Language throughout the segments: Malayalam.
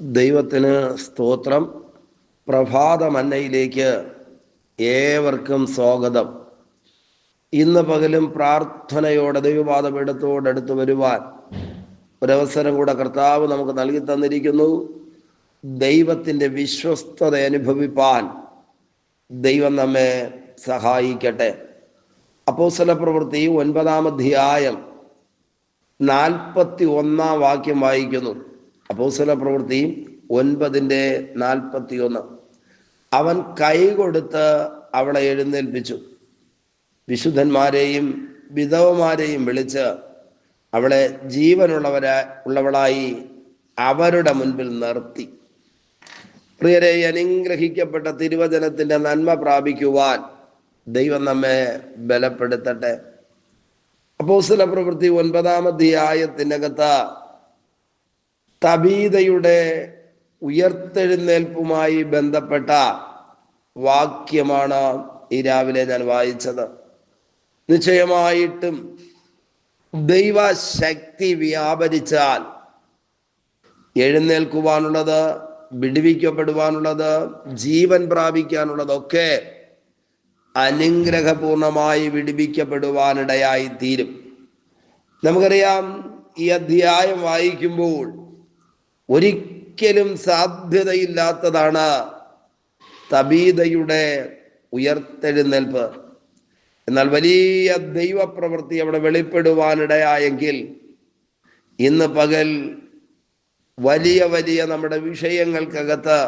ദൈവത്തിന് സ്തോത്രം. പ്രഭാത മന്നയിലേക്ക് ഏവർക്കും സ്വാഗതം. ഇന്ന് പകലും പ്രാർത്ഥനയോടെ ദൈവപാദപീഠത്തോടടുത്ത് വരുവാൻ ഒരവസരം കൂടെ കർത്താവ് നമുക്ക് നൽകി തന്നിരിക്കുന്നു. ദൈവത്തിന്റെ വിശ്വസ്തത അനുഭവിപ്പാൻ ദൈവം നമ്മെ സഹായിക്കട്ടെ. അപ്പോസല പ്രവൃത്തി ഒൻപതാം അധ്യായം നാൽപ്പത്തി ഒന്നാം വാക്യം വായിക്കുന്നു. അപ്പോസ്തല പ്രവൃത്തി ഒൻപതിന്റെ നാൽപ്പത്തി ഒന്ന് അവൻ കൈ കൊടുത്ത് അവളെ എഴുന്നേൽപ്പിച്ചു. വിശുദ്ധന്മാരെയും വിധവമാരെയും വിളിച്ച് അവളെ ജീവനുള്ളവരാ ഉള്ളവളായി അവരുടെ മുൻപിൽ നിർത്തി. പ്രിയരെ അനുഗ്രഹിക്കപ്പെട്ട തിരുവചനത്തിന്റെ നന്മ പ്രാപിക്കുവാൻ ദൈവം നമ്മെ ബലപ്പെടുത്തട്ടെ. അപ്പോസ്തല പ്രവൃത്തി ഒൻപതാം അധ്യായത്തിനകത്ത് തബീതയുടെ ഉയർത്തെഴുന്നേൽപ്പുമായി ബന്ധപ്പെട്ട വാക്യമാണ് ഈ രാവിലെ ഞാൻ വായിച്ചത്. നിശ്ചയമായിട്ടും ദൈവശക്തി വ്യാപരിച്ചാൽ എഴുന്നേൽക്കുവാനുള്ളത് വിടുവിക്കപ്പെടുവാനുള്ളത് ജീവൻ പ്രാപിക്കാനുള്ളതൊക്കെ അനുഗ്രഹപൂർണമായി വിടുവിക്കപ്പെടുവാനിടയായി തീരും നമുക്കറിയാം ഈ അധ്യായം വായിക്കുമ്പോൾ ഒരിക്കലും സാധ്യതയില്ലാത്തതാണ് തബീതയുടെ ഉയർത്തെഴുന്നേൽപ്പ്. എന്നാൽ വലിയ ദൈവപ്രവൃത്തി അവിടെ വെളിപ്പെടുവാനിടയായെങ്കിൽ ഇന്ന് പകൽ വലിയ വലിയ നമ്മുടെ വിഷയങ്ങൾക്കകത്ത്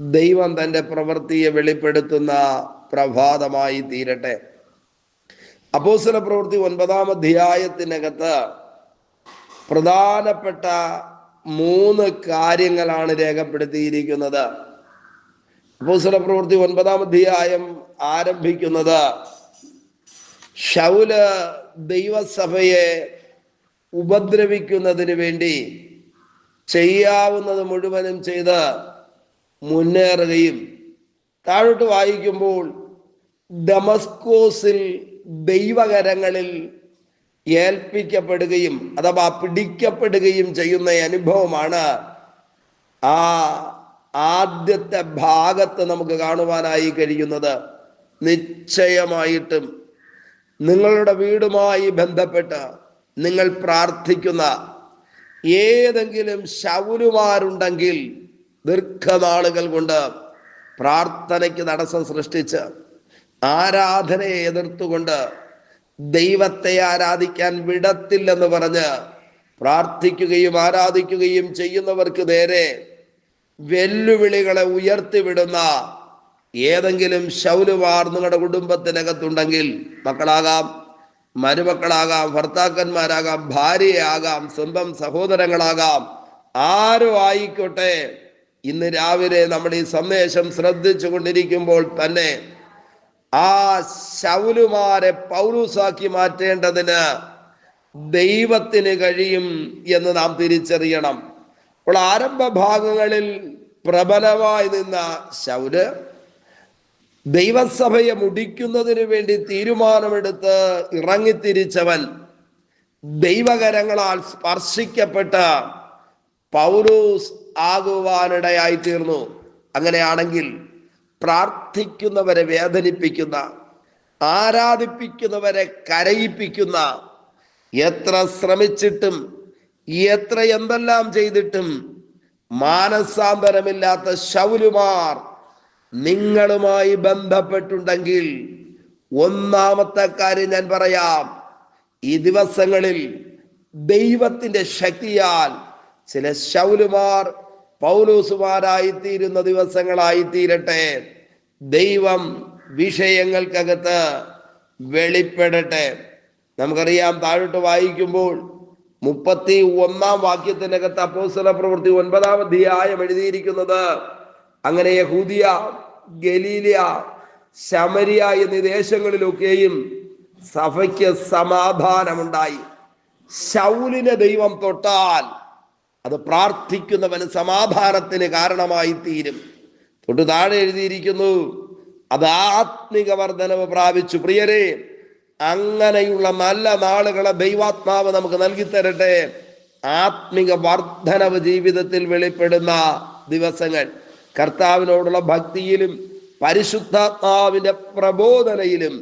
ദൈവം തന്റെ പ്രവൃത്തിയെ വെളിപ്പെടുത്തുന്ന പ്രഭാതമായി തീരട്ടെ. അപ്പോസല പ്രവൃത്തി ഒൻപതാം അധ്യായത്തിനകത്ത് പ്രധാനപ്പെട്ട മൂന്ന് കാര്യങ്ങളാണ് രേഖപ്പെടുത്തിയിരിക്കുന്നത്. അപ്പോസല പ്രവൃത്തി ഒൻപതാം അധ്യായം ആരംഭിക്കുന്നത്. ഷൗൽ ദൈവസഭയെ ഉപദ്രവിക്കുന്നതിന് വേണ്ടി ചെയ്യാവുന്നത് മുഴുവനും ചെയ്ത് മുന്നേറുകയും താഴോട്ട് വായിക്കുമ്പോൾ ഡമസ്കോസിൽ ദൈവകരങ്ങളിൽ ഏൽപ്പിക്കപ്പെടുകയും അഥവാ പിടിക്കപ്പെടുകയും ചെയ്യുന്ന അനുഭവമാണ് ആ ആദ്യത്തെ ഭാഗത്ത് നമുക്ക് കാണുവാനായി കഴിയുന്നത്. നിശ്ചയമായിട്ടും നിങ്ങളുടെ വീടുമായി ബന്ധപ്പെട്ട് നിങ്ങൾ പ്രാർത്ഥിക്കുന്ന ഏതെങ്കിലും ശൗരുമാരുണ്ടെങ്കിൽ ദീർഘനാളുകൾ കൊണ്ട് പ്രാർത്ഥനയ്ക്ക് തടസ്സം സൃഷ്ടിച്ച് ആരാധനയെ എതിർത്തുകൊണ്ട് ദൈവത്തെ ആരാധിക്കാൻ വിടത്തില്ലെന്ന് പറഞ്ഞ് പ്രാർത്ഥിക്കുകയും ആരാധിക്കുകയും ചെയ്യുന്നവർക്ക് നേരെ വെല്ലുവിളികളെ ഉയർത്തിവിടുന്ന ഏതെങ്കിലും ശൗലുമാർ നിങ്ങളുടെ കുടുംബത്തിനകത്തുണ്ടെങ്കിൽ മക്കളാകാം മരുമക്കളാകാം ഭർത്താക്കന്മാരാകാം ഭാര്യയാകാം സ്വന്തം സഹോദരങ്ങളാകാം ആരും ആയിക്കോട്ടെ. ഇന്ന് രാവിലെ നമ്മൾ ഈ സന്ദേശം ശ്രദ്ധിച്ചു കൊണ്ടിരിക്കുമ്പോൾ തന്നെ ആ ശൗലുമാരെ പൗരൂസാക്കി മാറ്റേണ്ടതിന് ദൈവത്തിന് കഴിയും എന്ന് നാം തിരിച്ചറിയണം. അപ്പോൾ ആരംഭ ഭാഗങ്ങളിൽ പ്രബലമായി നിന്ന ശൗൽ ദൈവസഭയെ മുടിക്കുന്നതിന് വേണ്ടി തീരുമാനമെടുത്ത് ഇറങ്ങിത്തിരിച്ചവൻ ദൈവകരങ്ങളാൽ സ്പർശിക്കപ്പെട്ട പൗരൂസ് ആകുവാനിടയായി തീർന്നു അങ്ങനെയാണെങ്കിൽ പ്രാർത്ഥിക്കുന്നവരെ വേദനിപ്പിക്കുന്ന ആരാധിപ്പിക്കുന്നവരെ കരയിപ്പിക്കുന്ന എത്ര ശ്രമിച്ചിട്ടും എത്ര എന്തെല്ലാം ചെയ്തിട്ടും മാനസാന്തരമില്ലാത്ത ശൗലുമാർ നിങ്ങളുമായി ബന്ധപ്പെട്ടുണ്ടെങ്കിൽ ഒന്നാമത്തെ കാര്യം ഞാൻ പറയാം ഈ ദിവസങ്ങളിൽ ദൈവത്തിന്റെ ശക്തിയാൽ ചില ശൗലുമാർ പൗലൂസുമാരായിത്തീരുന്ന തീരുന്ന ദിവസങ്ങളായി തീരട്ടെ ദൈവം വിഷയങ്ങൾക്കകത്ത് വെളിപ്പെടട്ടെ. നമുക്കറിയാം താഴോട്ട് വായിക്കുമ്പോൾ മുപ്പത്തി ഒന്നാം വാക്യത്തിനകത്ത് അപ്പോസ്തല പ്രവൃത്തി ഒൻപതാം അധ്യായം എഴുതിയിരിക്കുന്നത് അങ്ങനെ യഹൂദിയ ഗലീലിയ ശമരിയ എന്നീ ദേശങ്ങളിലൊക്കെയും സഭയ്ക്ക് സമാധാനമുണ്ടായി. ശൗലിനെ ദൈവം തൊട്ടാൽ അത് പ്രാർത്ഥിക്കുന്നവന് സമാധാനത്തിന് കാരണമായി തീരും തൊട്ടു താഴെ എഴുതിയിരിക്കുന്നു. അത് ആത്മിക വർധനവ് പ്രാപിച്ചു. പ്രിയരെ അങ്ങനെയുള്ള നല്ല നാളുകളെ ദൈവാത്മാവ് നമുക്ക് നൽകി തരട്ടെ ആത്മിക വർധനവ് ജീവിതത്തിൽ വെളിപ്പെടുന്ന ദിവസങ്ങൾ. കർത്താവിനോടുള്ള ഭക്തിയിലും പരിശുദ്ധാത്മാവിന്റെ പ്രബോധനയിലും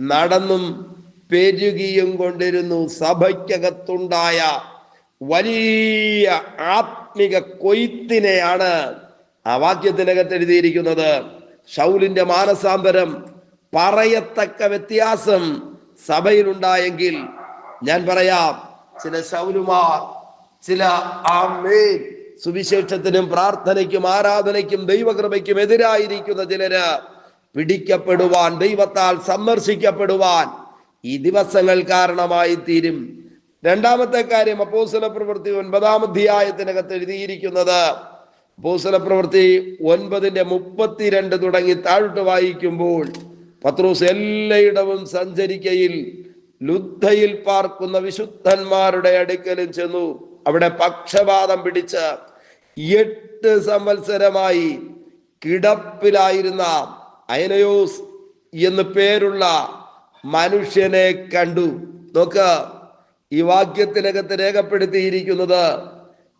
നടന്നും പെരുകിയും കൊണ്ടിരുന്നു. സഭയ്ക്കകത്തുണ്ടായ വലിയ ആത്മിക കൊയ്ത്തിനെയാണ് ആ വാക്യത്തിനകത്ത് എഴുതിയിരിക്കുന്നത് ഷൗലിന്റെ മാനസാന്തരം പറയത്തക്ക വ്യത്യാസം സഭയിലുണ്ടായെങ്കിൽ ഞാൻ പറയാം ചില ശൗലുമാർ ചില ആമേ സുവിശേഷത്തിനും പ്രാർത്ഥനയ്ക്കും ആരാധനയ്ക്കും ദൈവകൃപയ്ക്കും എതിരായിരിക്കുന്ന ചിലര് പിടിക്കപ്പെടുവാൻ ദൈവത്താൽ സന്ദർശിക്കപ്പെടുവാൻ ഈ ദിവസങ്ങൾ കാരണമായി തീരും രണ്ടാമത്തെ കാര്യം അപ്പോസല പ്രവൃത്തി ഒൻപതാം അധ്യായത്തിനകത്ത് എഴുതിയിരിക്കുന്നത് അപ്പോസ്തല പ്രവൃത്തി ഒൻപതിന്റെ മുപ്പത്തിരണ്ട് തുടങ്ങി താഴോട്ട് വായിക്കുമ്പോൾ പത്രോസ് എല്ലായിടവും സഞ്ചരിക്കയിൽ ലുദ്ധയിൽ പാർക്കുന്ന വിശുദ്ധന്മാരുടെ അടുക്കലും ചെന്നു. അവിടെ പക്ഷപാതം പിടിച്ച എട്ട് സംവത്സരമായി കിടപ്പിലായിരുന്ന അയനയോസ് എന്ന് പേരുള്ള മനുഷ്യനെ കണ്ടു. നോക്ക് ഈ വാക്യത്തിനകത്ത് രേഖപ്പെടുത്തിയിരിക്കുന്നത്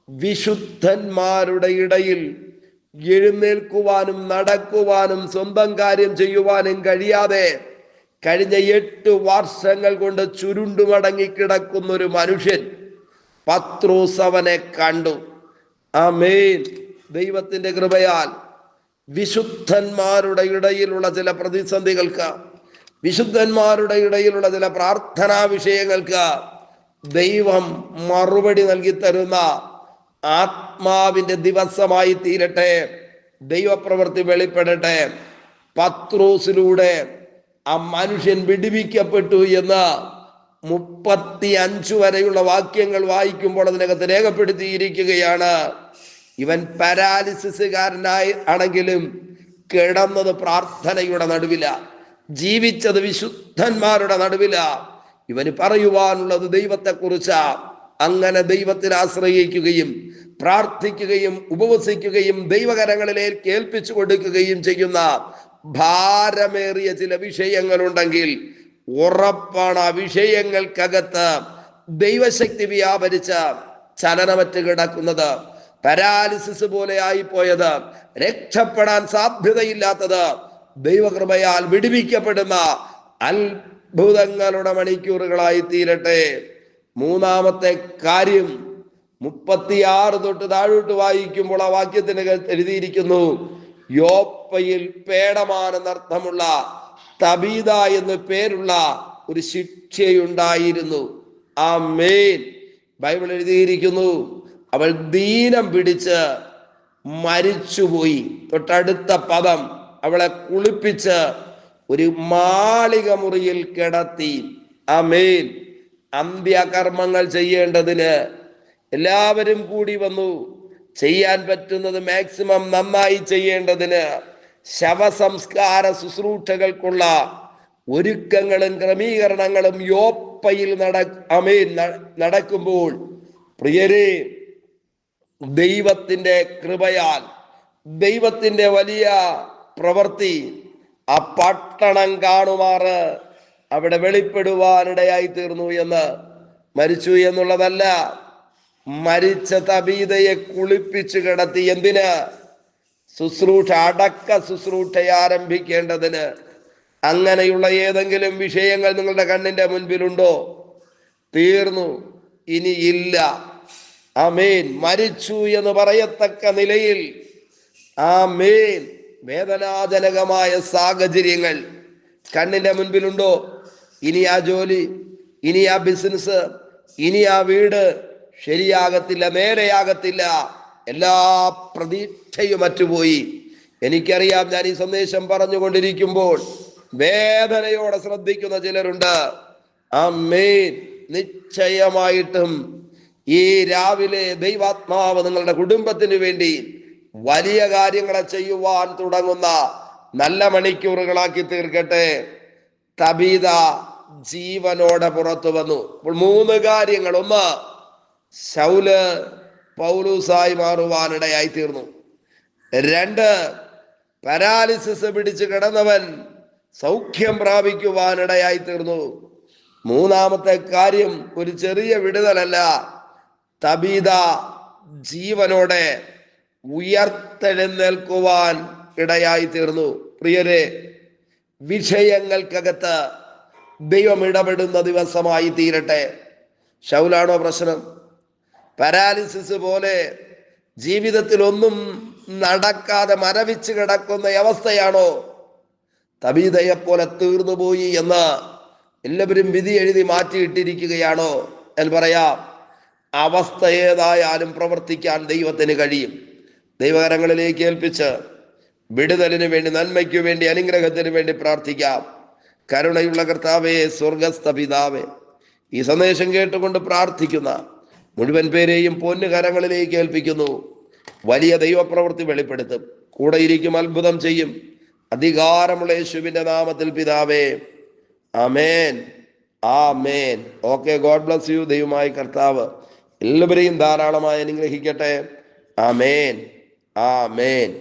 വിശുദ്ധന്മാരുടെ ഇടയിൽ എഴുന്നേൽക്കുവാനും നടക്കുവാനും സ്വന്തം കാര്യം ചെയ്യുവാനും കഴിയാതെ കഴിഞ്ഞ എട്ട് വർഷങ്ങൾ കൊണ്ട് ചുരുണ്ടുമടങ്ങിക്കിടക്കുന്ന ഒരു മനുഷ്യൻ പത്രോസവനെ കണ്ടു. ആമേൻ. ദൈവത്തിന്റെ കൃപയാൽ വിശുദ്ധന്മാരുടെ ഇടയിലുള്ള ചില പ്രതിസന്ധികൾക്ക് വിശുദ്ധന്മാരുടെ ഇടയിലുള്ള ചില പ്രാർത്ഥനാ വിഷയങ്ങൾക്ക് ദൈവം മറുപടി നൽകി തരുന്ന ആത്മാവിന്റെ ദിവസമായി തീരട്ടെ. ദൈവപ്രവൃത്തി വെളിപ്പെടട്ടെ. പത്രോസിലൂടെ ആ മനുഷ്യൻ വിടുവിക്കപ്പെട്ടു എന്ന് മുപ്പത്തി അഞ്ചു വരെയുള്ള വാക്യങ്ങൾ വായിക്കുമ്പോൾ അതിനകത്ത് രേഖപ്പെടുത്തിയിരിക്കുകയാണ്. ഇവൻ പാരാലിസിസുകാരനായി ആണെങ്കിലും കിടന്നത് പ്രാർത്ഥനയുടെ നടുവില. ജീവിച്ചത് വിശുദ്ധന്മാരുടെ നടുവില. ഇവന് പറയുവാനുള്ളത് ദൈവത്തെക്കുറിച്ചാ. അങ്ങനെ ദൈവത്തിൽ ആശ്രയിക്കുകയും പ്രാർത്ഥിക്കുകയും ഉപവസിക്കുകയും ദൈവകരങ്ങളിലേക്ക് കേൾപ്പിച്ചു കൊടുക്കുകയും ചെയ്യുന്ന ഭാരമേറിയ ചില വിഷയങ്ങളുണ്ടെങ്കിൽ ഉറപ്പാണ് ആ വിഷയങ്ങൾക്കകത്ത് ദൈവശക്തി വ്യാപരിച്ച ചലനമറ്റ് കിടക്കുന്നത്. പരാലിസിസ് പോലെ ആയിപ്പോയത് രക്ഷപ്പെടാൻ സാധ്യതയില്ലാത്തത് ദൈവകൃപയാൽ വിടുവിക്കപ്പെടുന്ന അത്ഭുതങ്ങളുടെ മണിക്കൂറുകളായി തീരട്ടെ. മൂന്നാമത്തെ കാര്യം മുപ്പത്തിയാറ് തൊട്ട് താഴോട്ട് വായിക്കുമ്പോൾ ആ വാക്യത്തിന് എഴുതിയിരിക്കുന്നു യോപ്പയിൽ പേടമാനെന്നർത്ഥമുള്ള തബീത എന്ന് പേരുള്ള ഒരു ശിക്ഷയുണ്ടായിരുന്നു. ആ മേൻ ബൈബിൾ എഴുതിയിരിക്കുന്നു അവൾ ദീനം പിടിച്ച് മരിച്ചുപോയി. തൊട്ടടുത്ത പദം അവളെ കുളിപ്പിച്ച് ഒരു മാളിക മുറിയിൽ കിടത്തി. ആ മേൻ അന്ത്യകർമ്മങ്ങൾ ചെയ്യേണ്ടതിന് എല്ലാവരും കൂടി വന്നു. ചെയ്യാൻ പറ്റുന്നത് മാക്സിമം നന്നായി ചെയ്യേണ്ടതിന് ശവസംസ്കാര ശുശ്രൂഷകൾക്കുള്ള ഒരുക്കങ്ങളും ക്രമീകരണങ്ങളും യോപ്പയിൽ നട അമീൻ നടക്കുമ്പോൾ പ്രിയരെ ദൈവത്തിന്റെ കൃപയാൽ ദൈവത്തിന്റെ വലിയ പ്രവൃത്തി ആ പട്ടണം കാണുമാറ്. അവിടെ വെളിപ്പെടുവാനിടയായി തീർന്നു എന്ന്. മരിച്ചു എന്നുള്ളതല്ല മരിച്ച തബീതയെ കുളിപ്പിച്ചു കിടത്തി എന്തിന്? ശുശ്രൂഷ അടക്ക ശുശ്രൂഷ ആരംഭിക്കേണ്ടതിന്. അങ്ങനെയുള്ള ഏതെങ്കിലും വിഷയങ്ങൾ നിങ്ങളുടെ കണ്ണിന്റെ മുൻപിലുണ്ടോ? തീർന്നു. ഇനി ഇല്ല. ആമേൻ. മരിച്ചു എന്ന് പറയത്തക്ക നിലയിൽ ആ ആമേൻ. വേദനാജനകമായ സാഹചര്യങ്ങൾ. കണ്ണിന്റെ മുൻപിലുണ്ടോ? ഇനി ആ ജോലി ഇനി ആ ബിസിനസ് ഇനി ആ വീട് ശരിയാകത്തില്ല നേരെയാകത്തില്ല എല്ലാ പ്രതീക്ഷയും മറ്റുപോയി. എനിക്കറിയാം ഞാൻ ഈ സന്ദേശം പറഞ്ഞുകൊണ്ടിരിക്കുമ്പോൾ വേദനയോടെ ശ്രദ്ധിക്കുന്ന ചിലരുണ്ട്. അമ്മേൻ നിശ്ചയമായിട്ടും ഈ രാവിലെ ദൈവാത്മാവ് നിങ്ങളുടെ കുടുംബത്തിന് വേണ്ടി വലിയ കാര്യങ്ങളെ ചെയ്യുവാൻ തുടങ്ങുന്ന നല്ല മണിക്കൂറുകളാക്കി തീർക്കട്ടെ. തബീത ജീവനോടെ പുറത്തു വന്നു. അപ്പോൾ മൂന്ന് കാര്യങ്ങൾ. ഒന്ന് ശൗൽ പൗലൂസായി മാറുവാനിടയായി തീർന്നു. രണ്ട് പാരാലിസിസ് പിടിച്ച് കിടന്നവൻ സൗഖ്യം പ്രാപിക്കുവാനിടയായി തീർന്നു. മൂന്നാമത്തെ കാര്യം ഒരു ചെറിയ വിടുതലല്ല. തബീത ജീവനോടെ ഉയർത്തെഴുന്നേൽക്കുവാൻ ഇടയായി തീർന്നു. പ്രിയരെ വിഷയങ്ങൾക്കകത്ത് ദൈവം ഇടപെടുന്ന ദിവസമായി തീരട്ടെ. ശൗലാണോ പ്രശ്നം? പാരാലിസിസ് പോലെ ജീവിതത്തിൽ ഒന്നും നടക്കാതെ മരവിച്ച് കിടക്കുന്ന അവസ്ഥയാണോ? തബീതയെ പോലെ തീർന്നുപോയി എന്ന് എല്ലാവരും വിധി എഴുതി മാറ്റിയിട്ടിരിക്കുകയാണോ? എന്ന് പറയാം. അവസ്ഥ ഏതായാലും പ്രവർത്തിക്കാൻ ദൈവത്തിന് കഴിയും. ദൈവകരങ്ങളിലേക്ക് ഏൽപ്പിച്ച് വിടുതലിന് വേണ്ടി നന്മയ്ക്കു വേണ്ടി അനുഗ്രഹത്തിന് വേണ്ടി പ്രാർത്ഥിക്കാം. കരുണയുള്ള കർത്താവേ സ്വർഗസ്ഥ പിതാവേ ഈ സന്ദേശം കേട്ടുകൊണ്ട് പ്രാർത്ഥിക്കുന്ന മുഴുവൻ പേരെയും പൊന്നുകരങ്ങളിലേക്ക് ഏൽപ്പിക്കുന്നു. വലിയ ദൈവപ്രവൃത്തി വെളിപ്പെടുത്തും. കൂടെ ഇരിക്കും അത്ഭുതം ചെയ്യും. അധികാരമുള്ള യേശുവിന്റെ നാമത്തിൽ പിതാവേ ആമേൻ. ആമേൻ. Okay God bless you. ദൈവമായി കർത്താവ് എല്ലാവരെയും ധാരാളമായി അനുഗ്രഹിക്കട്ടെ. ആമേൻ. ആമേൻ.